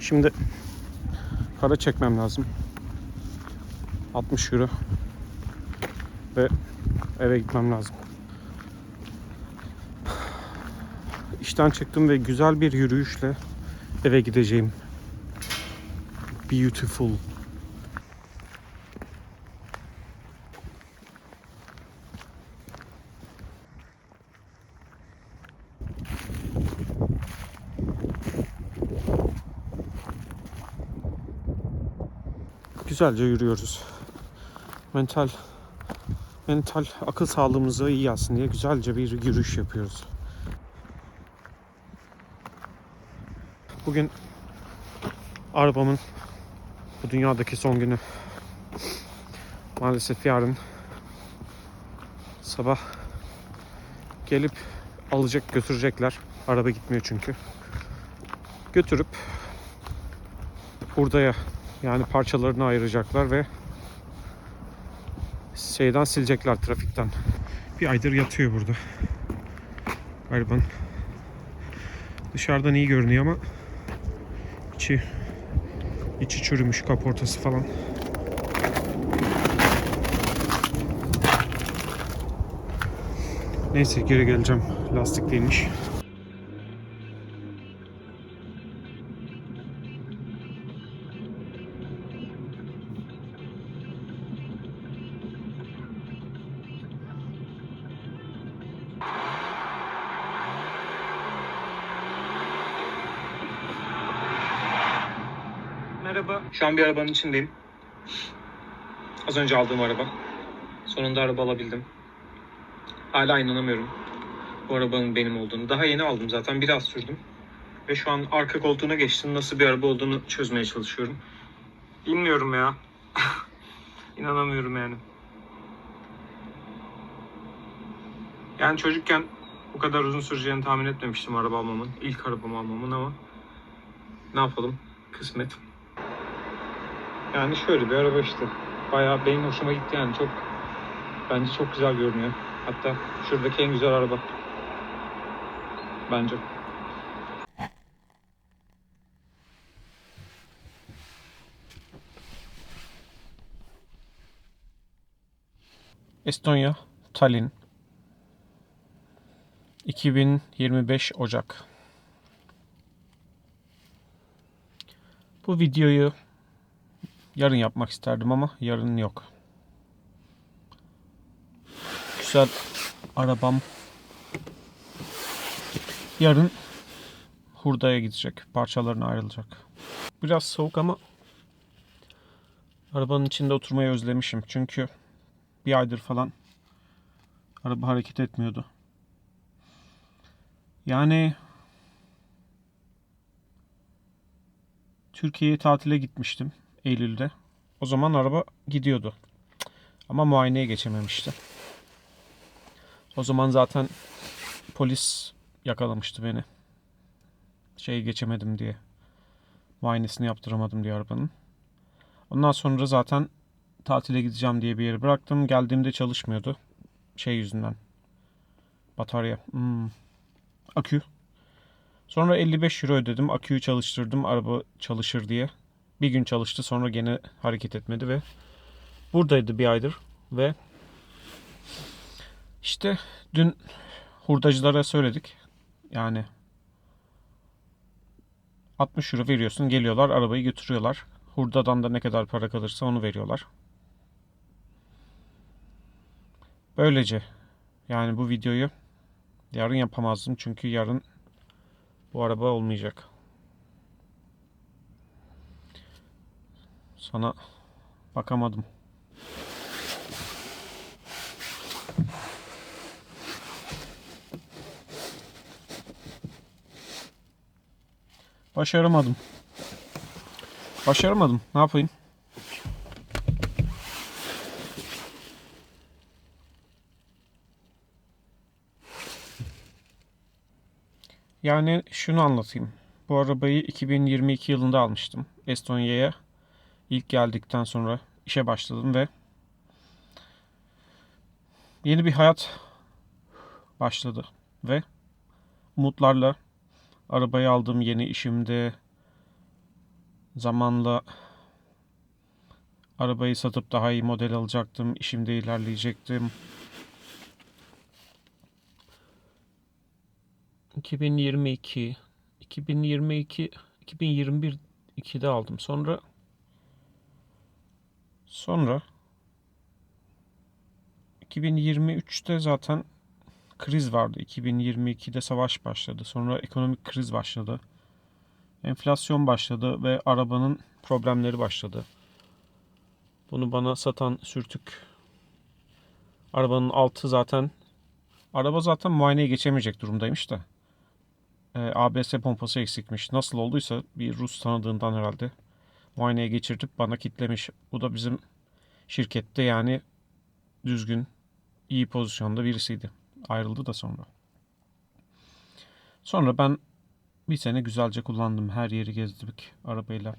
Şimdi para çekmem lazım. 60 euro. Ve eve gitmem lazım. İşten çıktım ve güzel bir yürüyüşle eve gideceğim. Beautiful. Güzelce yürüyoruz. Mental mental akıl sağlığımıza iyi gelsin diye güzelce bir yürüyüş yapıyoruz. Bugün arabamın bu dünyadaki son günü. Maalesef yarın sabah gelip alacak götürecekler. Araba gitmiyor çünkü. Götürüp hurdaya yani parçalarını ayıracaklar ve şeyden silecekler trafikten. Bir aydır yatıyor burada. Arabanın. Dışarıdan iyi görünüyor ama içi içi çürümüş kaportası falan. Neyse geri geleceğim. Lastik değilmiş. Merhaba. Şu an bir arabanın içindeyim. Az önce aldığım araba. Sonunda araba alabildim. Hala inanamıyorum bu arabanın benim olduğunu. Daha yeni aldım zaten. Biraz sürdüm. Ve şu an arka koltuğuna geçtim. Nasıl bir araba olduğunu çözmeye çalışıyorum. Bilmiyorum ya. İnanamıyorum yani. Yani çocukken bu kadar uzun süreceğini tahmin etmemiştim araba almamın. İlk arabamı almamın ama ne yapalım? Kısmet. Yani şöyle bir araba işte. Bayağı benim hoşuma gitti yani çok bence çok güzel görünüyor. Hatta şuradaki en güzel araba. Bence. Estonya, Tallinn. 2025 Ocak. Bu videoyu yarın yapmak isterdim ama yarın yok. Güzel arabam yarın hurdaya gidecek. Parçalarına ayrılacak. Biraz soğuk ama arabanın içinde oturmayı özlemişim. Çünkü bir aydır falan araba hareket etmiyordu. Yani Türkiye'ye tatile gitmiştim Eylül'de. O zaman araba gidiyordu. Ama muayeneye geçememişti. O zaman zaten polis yakalamıştı beni. Şey geçemedim diye. Muayenesini yaptıramadım diye arabanın. Ondan sonra zaten tatile gideceğim diye bir yere bıraktım. Geldiğimde çalışmıyordu. Şey yüzünden. Batarya. Hmm. Akü. Sonra 55 euro ödedim. Aküyü çalıştırdım. Araba çalışır diye. Bir gün çalıştı. Sonra gene hareket etmedi ve buradaydı bir aydır ve işte dün hurdacılara söyledik. Yani 60 euro veriyorsun. Geliyorlar arabayı götürüyorlar. Hurdadan da ne kadar para kalırsa onu veriyorlar. Böylece yani bu videoyu yarın yapamazdım. Çünkü yarın bu araba olmayacak. Sana bakamadım. Başaramadım. Başaramadım. Ne yapayım? Yani şunu anlatayım. Bu arabayı 2022 yılında almıştım. Estonya'ya ilk geldikten sonra işe başladım ve yeni bir hayat başladı ve umutlarla arabayı aldığım yeni işimde Zamanla arabayı satıp daha iyi model alacaktım. İşimde ilerleyecektim. 2022 2022 2021 2'de aldım. Sonra sonra 2023'te zaten kriz vardı. 2022'de savaş başladı. Sonra ekonomik kriz başladı. Enflasyon başladı ve arabanın problemleri başladı. Bunu bana satan sürtük arabanın altı zaten araba zaten muayeneye geçemeyecek durumdaymış da. E, ABS pompası eksikmiş. Nasıl olduysa bir Rus tanıdığından herhalde muayeneye geçirtip bana kitlemiş. Bu da bizim şirkette yani düzgün, iyi pozisyonda birisiydi. Ayrıldı da sonra. Sonra ben bir sene güzelce kullandım. Her yeri gezdik arabayla.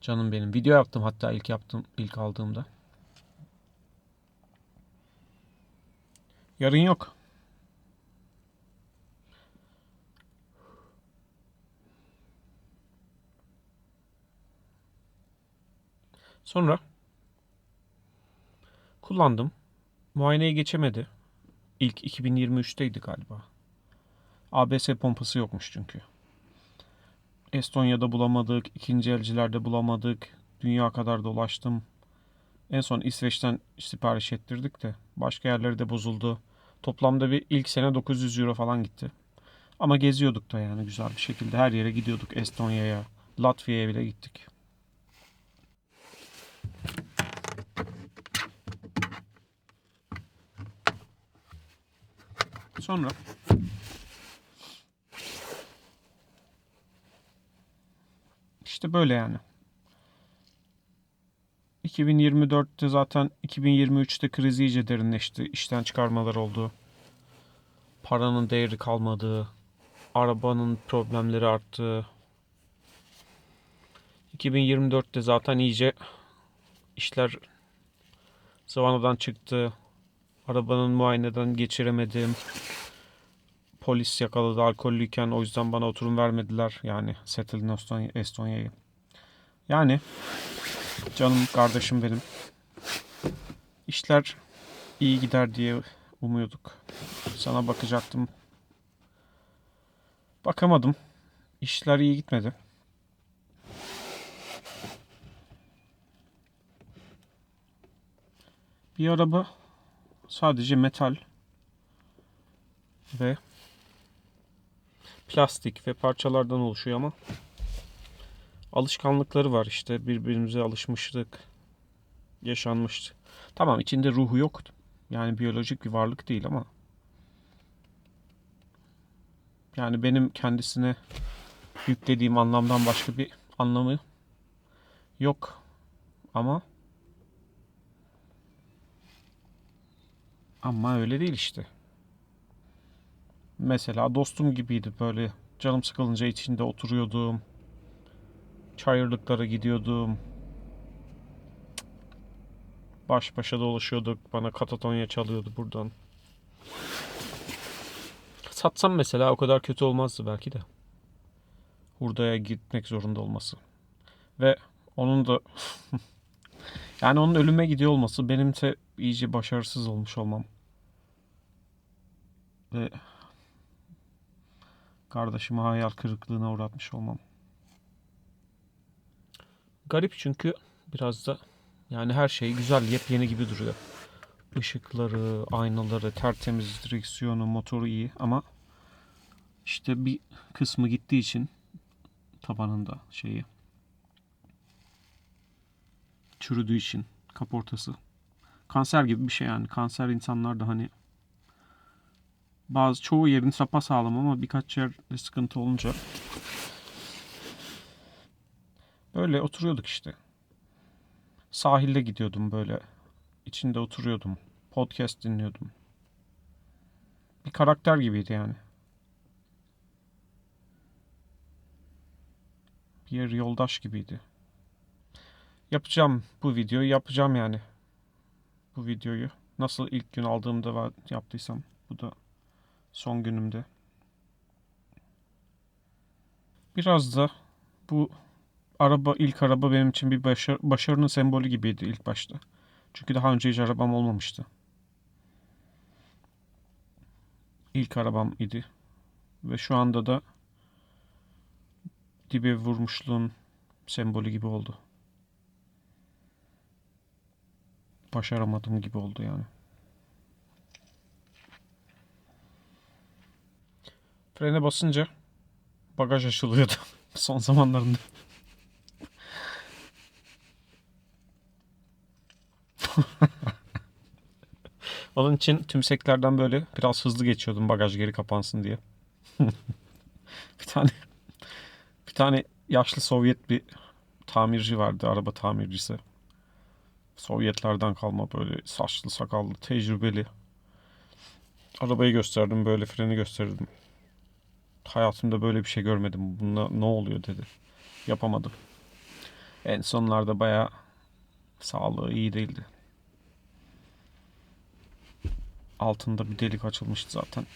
Canım benim. Video yaptım hatta ilk yaptım, ilk aldığımda. Yarın yok. Sonra kullandım. Muayeneye geçemedi. İlk 2023'teydi galiba. ABS pompası yokmuş çünkü. Estonya'da bulamadık, ikinci elcilerde bulamadık. Dünya kadar dolaştım. En son İsveç'ten sipariş ettirdik de başka yerleri de bozuldu. Toplamda bir ilk sene 900 euro falan gitti. Ama geziyorduk da yani güzel bir şekilde her yere gidiyorduk. Estonya'ya, Latvia'ya bile gittik. Sonra işte böyle yani. 2024'te zaten 2023'te kriz iyice derinleşti. İşten çıkarmalar oldu. Paranın değeri kalmadı. Arabanın problemleri arttı. 2024'te zaten iyice işler zıvanadan çıktı. Arabanın muayeneden geçiremedim. Polis yakaladı alkollüyken o yüzden bana oturum vermediler. Yani Settle'in Estonya- Estonya'yı. Yani canım kardeşim benim. İşler iyi gider diye umuyorduk. Sana bakacaktım. Bakamadım. İşler iyi gitmedi. Bir araba sadece metal ve plastik ve parçalardan oluşuyor ama alışkanlıkları var işte birbirimize alışmıştık yaşanmıştı. Tamam içinde ruhu yok. Yani biyolojik bir varlık değil ama yani benim kendisine yüklediğim anlamdan başka bir anlamı yok. Ama ama öyle değil işte. Mesela dostum gibiydi böyle. Canım sıkılınca içinde oturuyordum. Çayırlıklara gidiyordum. Baş başa dolaşıyorduk. Bana katatonya çalıyordu buradan. Satsam mesela o kadar kötü olmazdı belki de. Hurdaya gitmek zorunda olması. Ve onun da yani onun ölüme gidiyor olması benimse iyice başarısız olmuş olmam. Ve kardeşimi hayal kırıklığına uğratmış olmam. Garip çünkü biraz da yani her şey güzel, yepyeni gibi duruyor. Işıkları, aynaları, tertemiz direksiyonu, motoru iyi ama işte bir kısmı gittiği için tabanında şeyi çürüdüğü için kaportası. Kanser gibi bir şey yani. Kanser insanlar da hani bazı çoğu yerin sapa sağlam ama birkaç yerde sıkıntı olunca böyle oturuyorduk işte. Sahilde gidiyordum böyle. İçinde oturuyordum. Podcast dinliyordum. Bir karakter gibiydi yani. Bir yoldaş gibiydi. Yapacağım bu videoyu yapacağım yani. Bu videoyu. Nasıl ilk gün aldığımda yaptıysam bu da son günümde. Biraz da bu araba ilk araba benim için bir başarı, başarının sembolü gibiydi ilk başta. Çünkü daha önce hiç arabam olmamıştı. İlk arabam idi. Ve şu anda da dibe vurmuşluğun sembolü gibi oldu. Başaramadım gibi oldu yani. Frene basınca bagaj açılıyordu son zamanlarında. Onun için tümseklerden böyle biraz hızlı geçiyordum bagaj geri kapansın diye. bir tane bir tane yaşlı Sovyet bir tamirci vardı, araba tamircisi. Sovyetlerden kalma böyle saçlı, sakallı, tecrübeli. Arabayı gösterdim, böyle freni gösterdim. Hayatımda böyle bir şey görmedim. Bunda ne oluyor dedi. Yapamadım. En sonlarda bayağı sağlığı iyi değildi. Altında bir delik açılmıştı zaten.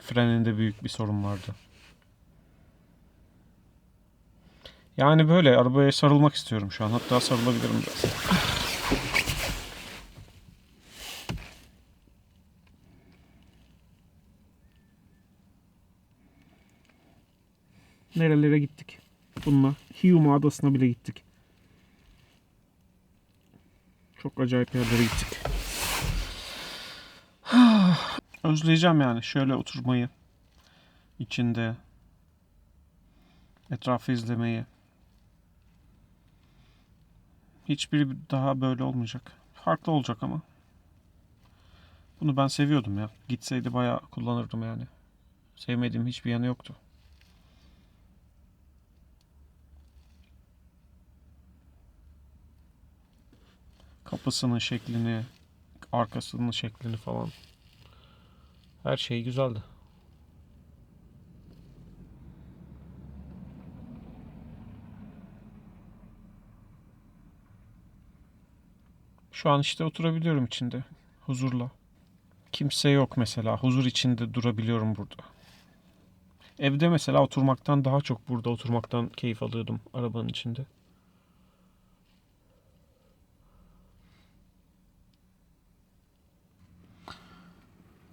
Freninde büyük bir sorun vardı. Yani böyle arabaya sarılmak istiyorum şu an. Hatta sarılabilirim biraz. Nerelere gittik? Bununla Hiuma adasına bile gittik. Çok acayip yerlere gittik. Özleyeceğim yani şöyle oturmayı. içinde etrafı izlemeyi. Hiçbiri daha böyle olmayacak. Farklı olacak ama. Bunu ben seviyordum ya. Gitseydi bayağı kullanırdım yani. Sevmediğim hiçbir yanı yoktu. Kapısının şeklini, arkasının şeklini falan. Her şey güzeldi. Şu an işte oturabiliyorum içinde. Huzurla. Kimse yok mesela. Huzur içinde durabiliyorum burada. Evde mesela oturmaktan daha çok burada oturmaktan keyif alıyordum arabanın içinde.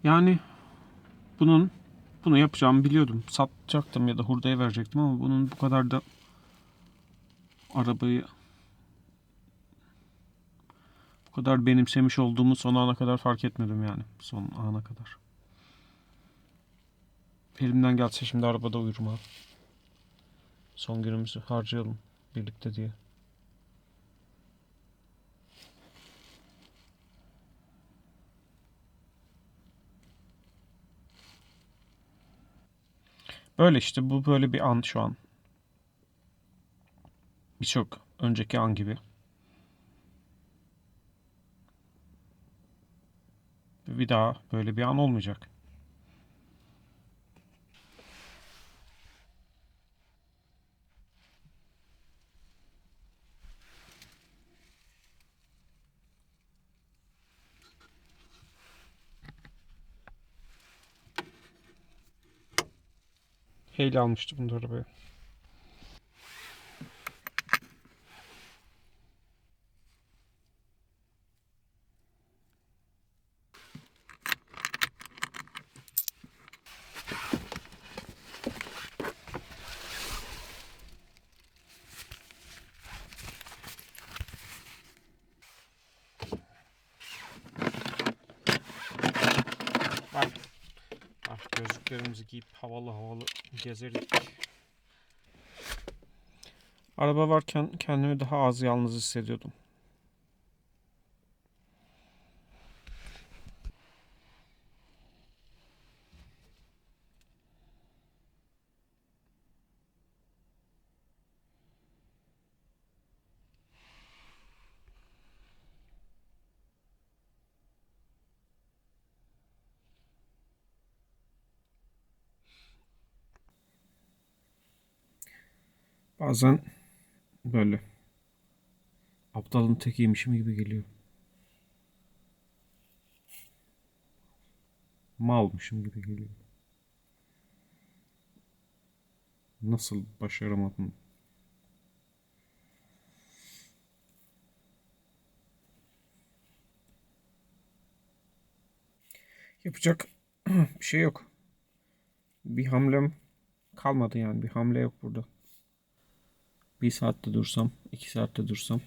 Yani bunun bunu yapacağımı biliyordum. Satacaktım ya da hurdaya verecektim ama bunun bu kadar da arabayı bu kadar benimsemiş olduğumu son ana kadar fark etmedim yani. Son ana kadar. Elimden gelse şimdi arabada uyurum. Son günümüzü harcayalım birlikte diye. Böyle işte bu böyle bir an şu an. Birçok önceki an gibi. Bir daha böyle bir an olmayacak. Heyli almıştı bunu arabaya. Gözlüklerimizi giyip havalı havalı gezerdik. Araba varken kendimi daha az yalnız hissediyordum. Bazen böyle aptalın tekiymişim gibi geliyor. Malmışım gibi geliyor. Nasıl başaramadım? Yapacak bir şey yok. Bir hamlem kalmadı yani. Bir hamle yok burada. Bir saatte dursam, iki saatte dursam